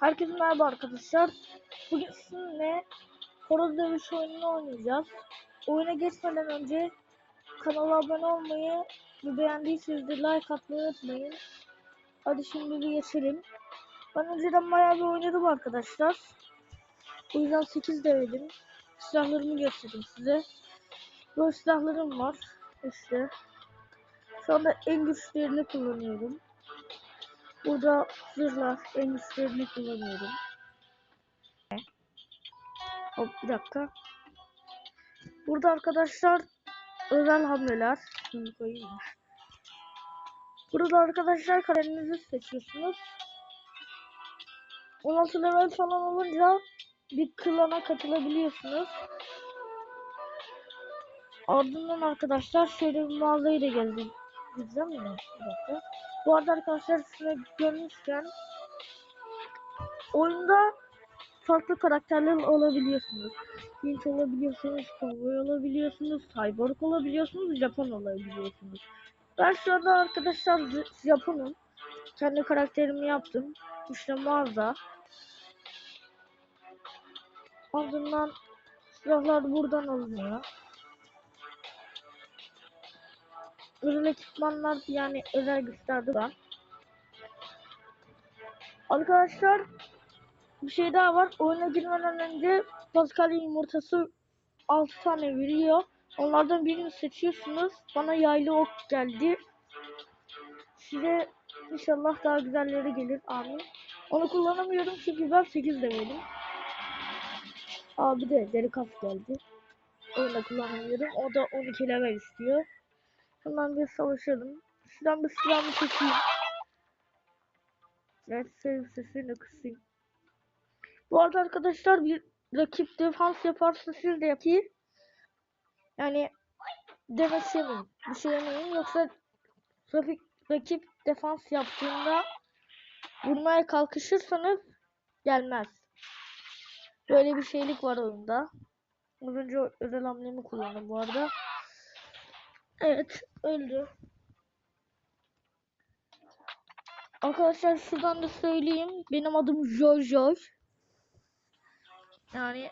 Herkese merhaba arkadaşlar. Bugün sizinle horoz dövüş oyununu oynayacağız. Oyuna geçmeden önce kanala abone olmayı ve beğendiyseniz de like atmayı unutmayın. Hadi şimdi bir geçelim. Ben önceden bayağı bir oynadım arkadaşlar. O yüzden 8 denedim. Silahlarımı göstereyim size. Böyle silahlarım var. İşte. Şu anda en güçlerini kullanıyorum. Burada zırhlar en güçlerini kullanıyorum. Hop bir dakika. Burada arkadaşlar özel hamleler. Şunu koyayım? Burada arkadaşlar kaleminizi seçiyorsunuz. 16 level falan olunca bir klana katılabiliyorsunuz. Ardından arkadaşlar şöyle bir mağazayı da gezdim. Güzel mi? Bir dakika. Bu arada arkadaşlar şuna görmüşken oyunda farklı karakterler olabiliyorsunuz. Hint olabiliyorsunuz, Cowboy olabiliyorsunuz, Cyborg olabiliyorsunuz, Japon olabiliyorsunuz. Ben şu anda arkadaşlar Japonum. Kendi karakterimi yaptım. İşte mağaza. Ardından silahlar buradan alınıyor. Özel ekipmanlar yani özel güçlerde var. Arkadaşlar bir şey daha var. Oyuna girmeden önce Pascal yumurtası 6 tane veriyor. Onlardan birini seçiyorsunuz. Bana yaylı ok geldi. Size inşallah daha güzelleri gelir. Amin. Onu kullanamıyorum çünkü ben 8 demedim. Abi de deri kas geldi. Onu da kullanamıyorum. O da 12 level istiyor. Hemen bir savaşalım. Şuradan bir silahımı çekeyim. Evet sev sesini kısayım. Bu arada arkadaşlar bir rakip defans yaparsa siz de yapayım. Yani demek yemeyin. Bir şey yemeyin. Yoksa rakip, rakip defans yaptığında vurmaya kalkışırsanız gelmez. Böyle bir şeylik var oyunda. Az önce özel hamlemi kullandım bu arada. Evet öldü. Arkadaşlar şuradan da söyleyeyim. Benim adım Jojo. Yani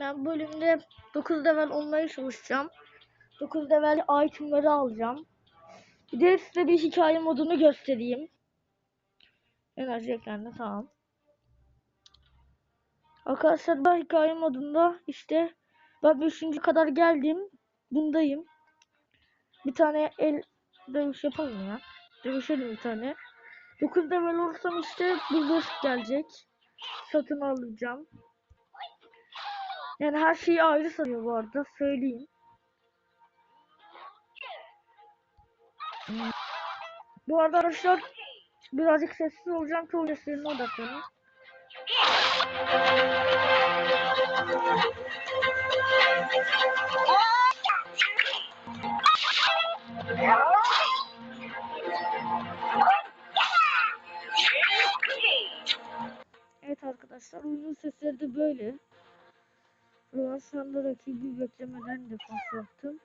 ben bölümde 9 level olmaya çalışacağım. 9 level itemleri alacağım. Bir de size bir hikaye modunu göstereyim. Enerji eklendi tamam. Arkadaşlar ben hikaye modunda işte ben 5. kadar geldim. Bundayım. Bir tane el dövüş yapalım ya. Dövüşelim bir tane. 9 level olursam işte bulldog gelecek. Satın alacağım. Yani her şeyi ayrı sanıyor bu arada. Söyleyeyim. Bu arada arkadaşlar birazcık sessiz olacağım. Çoğu seslerine odaklanın. Evet arkadaşlar oyunun sesleri de böyle. Ben şu anda rakibi beklemeden defans yaptım.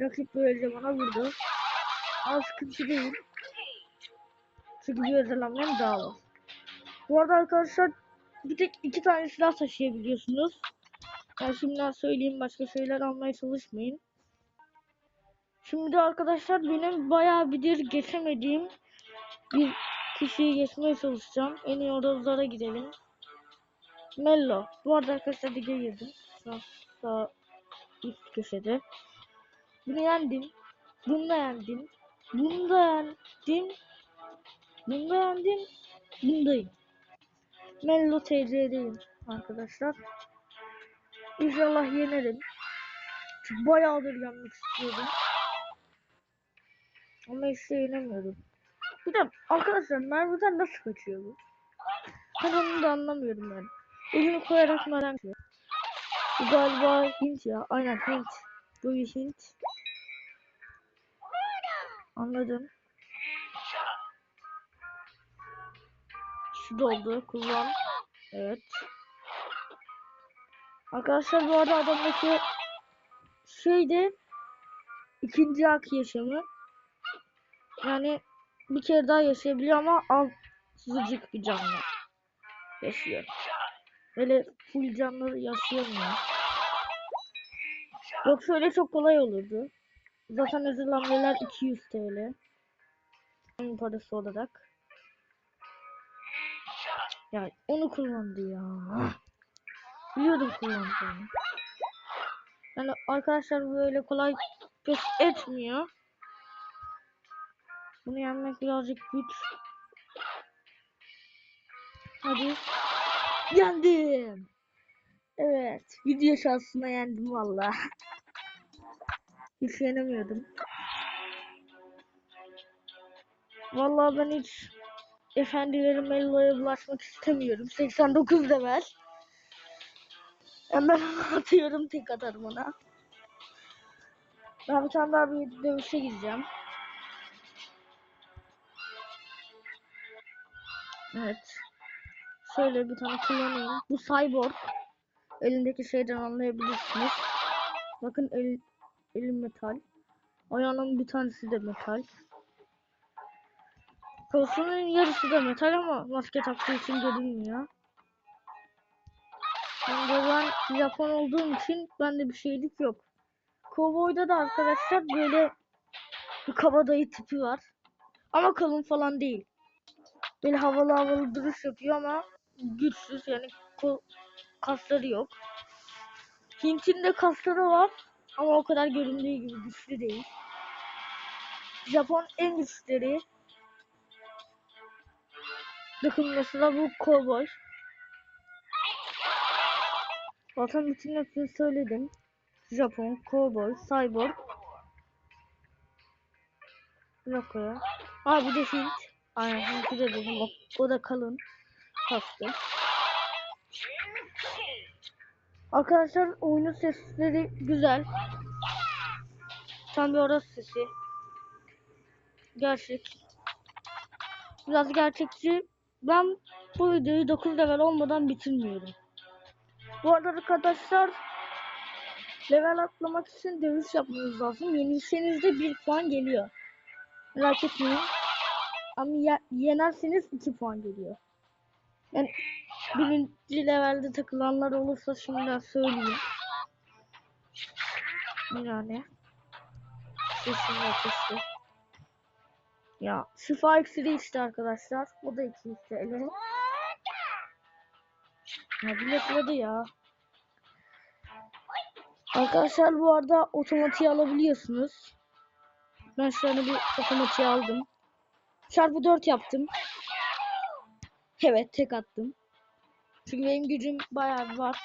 Rakip böylece bana vurdu. Ama sıkıntı değil. Çünkü bir özel hamlem daha var. Bu arada arkadaşlar bir tek iki tane silah taşıyabiliyorsunuz. Yani şimdiden söyleyeyim başka şeyler almaya çalışmayın. Şimdi arkadaşlar benim bayağı bilir geçemediğim bir kişiyi geçmeye çalışacağım. En iyi odozlara gidelim. Mello. Bu arada arkadaşlar lige girdim. Sağ, sağ üst köşede. Bunu yendim. Bunu da yendim. Bunu da yendim. Bunu da yendim. Bundayım. Mello TC'deyim arkadaşlar. İnşallah yenerim. Çünkü bayağıdır yenmek istiyordum. Ama işte yenemiyorum. Bir de arkadaşlar mermiden nasıl kaçıyor bu? Ben onu da anlamıyorum ben. Elini koyarak mermi kaçıyor. Bu galiba Hint ya. Aynen Hint. Bu bir Hint. Anladım. Şu doldu. Kullan. Evet. Arkadaşlar bu arada adamdaki şeyde ikinci hak yaşamı. Yani bir kere daha yaşayabiliyor ama azıcık bir canlı yaşıyor. Böyle full canlı yaşayamıyor. Yoksa öyle çok kolay olurdu. Zaten hazırlanmalar 200 TL. Oyun parası olarak. Ya onu kullandı ya. Biliyordum kullandığını. Yani arkadaşlar böyle kolay pes etmiyor. Bunu yenmek birazcık güç. Hadi. Yendim. Evet. Video şansına yendim valla. Hiç yenemiyordum. Vallahi ben hiç efendilerin Mello'ya bulaşmak istemiyorum. 89 level. Hemen atıyorum tek atarım ona. Ben bir tane daha bir dövüşe gideceğim. Evet. Şöyle bir tane kullanayım. Bu cyborg. Elindeki şeyden anlayabilirsiniz. Bakın el, elim metal. Ayağının bir tanesi de metal. Kolsunun yarısı da metal ama maske taktığı için görünmüyor. De ben Japon olduğum için bende bir şeylik yok. Kovboyda da arkadaşlar böyle bir kabadayı tipi var. Ama kalın falan değil. Böyle havalı havalı duruş yapıyor ama güçsüz yani kol, kasları yok. Hint'in de kasları var ama o kadar göründüğü gibi güçlü değil. Japon en güçleri. Bakın mesela bu kovboy. Zaten bütün hepsini söyledim. Japon, kovboy, cyborg. Bir dakika ya. Aa de Hint. Aynen Hint'i de dedim. O, o da kalın. Kastı. Arkadaşlar oyunun sesleri güzel. Tam bir orası sesi. Gerçek. Biraz gerçekçi. Ben bu videoyu 9 level olmadan bitirmiyorum. Bu arada arkadaşlar level atlamak için dövüş yapmanız lazım. Yenilseniz de 1 puan geliyor. Merak etmeyin. Ama ye yenerseniz 2 puan geliyor. Yani birinci levelde takılanlar olursa şimdiden söyleyeyim. Yani. Sesim yakıştı. Ya şifa iksiri işte arkadaşlar. Bu da 200 TL. Ya biletladı ya. Arkadaşlar bu arada otomatiği alabiliyorsunuz. Ben şu anda bir otomatiği aldım. Çarpı 4 yaptım. Evet tek attım. Çünkü benim gücüm bayağı var.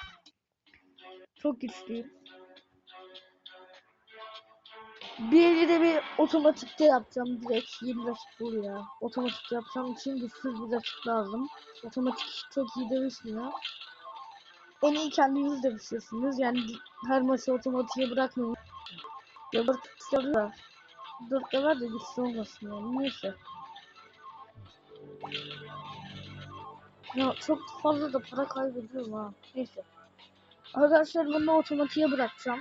Çok güçlüyüm. Bir de bir otomatikte yapacağım direkt yeni rakip bul ya. Otomatik yapacağım için güçsüz bir rakip lazım. Otomatik çok iyi dövüşmüyor. İyi kendiniz dövüşüyorsunuz. Yani her maçı otomatiğe bırakmayın. Ya dört kişi Dört de var da güçlü olmasın yani. Neyse. Ya çok fazla da para kaybediyorum ha. Neyse. Arkadaşlar bunu otomatiğe bırakacağım.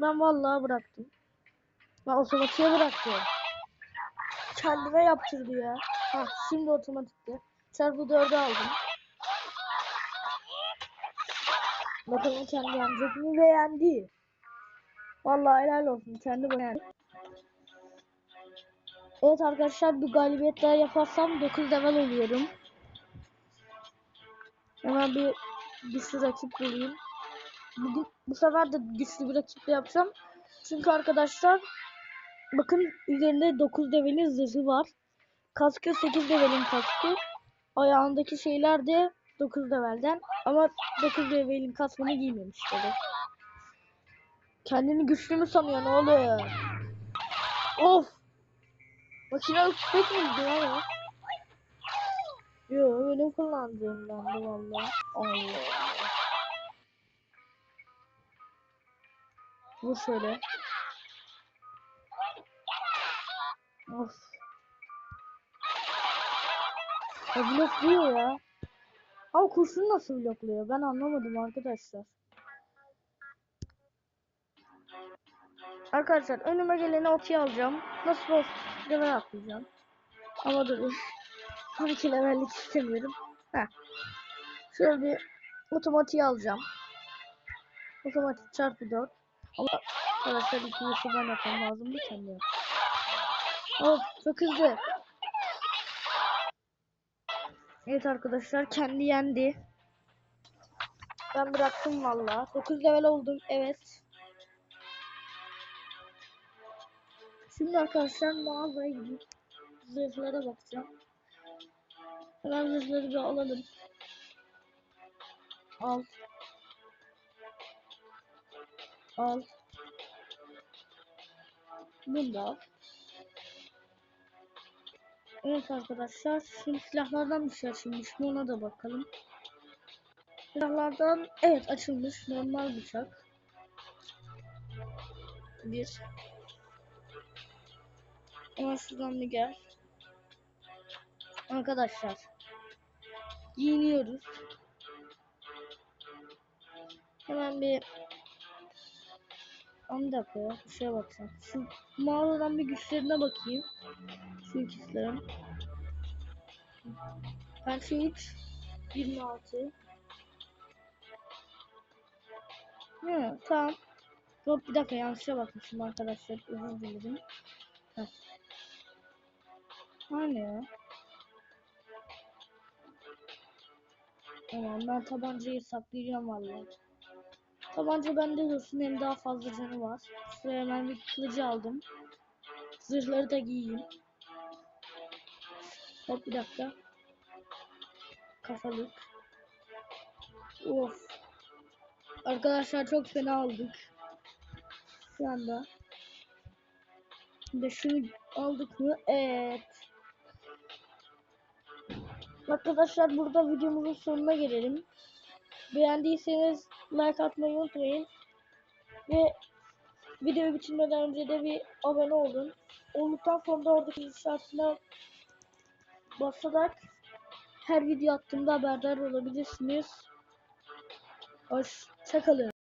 Ben vallahi bıraktım. Ben otomatiğe bıraktım. Kendime yaptırdı ya. Ha şimdi otomatikte. Çarpı 4'ü aldım. Bakalım kendi mi beğendi. Vallahi helal olsun kendi beğendi. Evet arkadaşlar bir galibiyet daha yaparsam 9 level oluyorum. Hemen bir güçlü rakip bulayım. Bugün bu sefer de güçlü bir rakiple yapacağım. Çünkü arkadaşlar bakın üzerinde 9 levelin zırhı var. Kaskı 8 levelin kaskı. Ayağındaki şeyler de 9 levelden. Ama 9 levelin kaskını giymemiş tabi. Kendini güçlü mü sanıyorsun oğlum? Of! Makinalı tüfek miydi ya? Yo benim kullandığımdan da valla. Allah. Bu şöyle. Of. Ya blokluyor ya. Ama kurşun nasıl blokluyor? Ben anlamadım arkadaşlar. Arkadaşlar önüme geleni otuya alacağım. Nasıl olsa level atlayacağım. Ama dur. 12 levellik istemiyorum. Heh. Şöyle bir otomatiği alacağım. Otomatik çarpı 4. Ama arkadaşlar ikincisi ben yapmam lazım bir tane. Hop çok hızlı. Evet arkadaşlar kendi yendi. Ben bıraktım valla. 9 level oldum. Evet. Şimdi arkadaşlar mağazaya gidip zırhlara bakacağım. Hemen zırhları bir alalım. Al. Al. Bunu da al. Evet arkadaşlar. Şimdi silahlardan bir şey açılmış mı ona da bakalım. Silahlardan evet açılmış normal bıçak. Bir. Hemen şuradan bir gel. Arkadaşlar. Giyiniyoruz. Hemen bir bir dakika ya. Bir şeye baksam. Şu mağaradan bir güçlerine bakayım. Şu ikisilerin. Pençe 3 26 Hı, tamam. Yok bir dakika yanlışa bakmışım arkadaşlar. Özür dilerim. Heh. Hani? Tamam ben tabancayı saklayacağım vallahi. Tabanca bende dursun hem daha fazla canı var. Şuraya hemen bir kılıcı aldım. Zırhları da giyeyim. Hop bir dakika. Kafalık. Of. Arkadaşlar çok fena aldık. Şu anda. Şimdi şunu aldık mı? Evet. Arkadaşlar burada videomuzun sonuna gelelim. Beğendiyseniz like atmayı unutmayın. Ve videoyu bitirmeden önce de bir abone olun. Olduktan sonra da oradaki işaretine basarak her video attığımda haberdar olabilirsiniz. Hoşçakalın.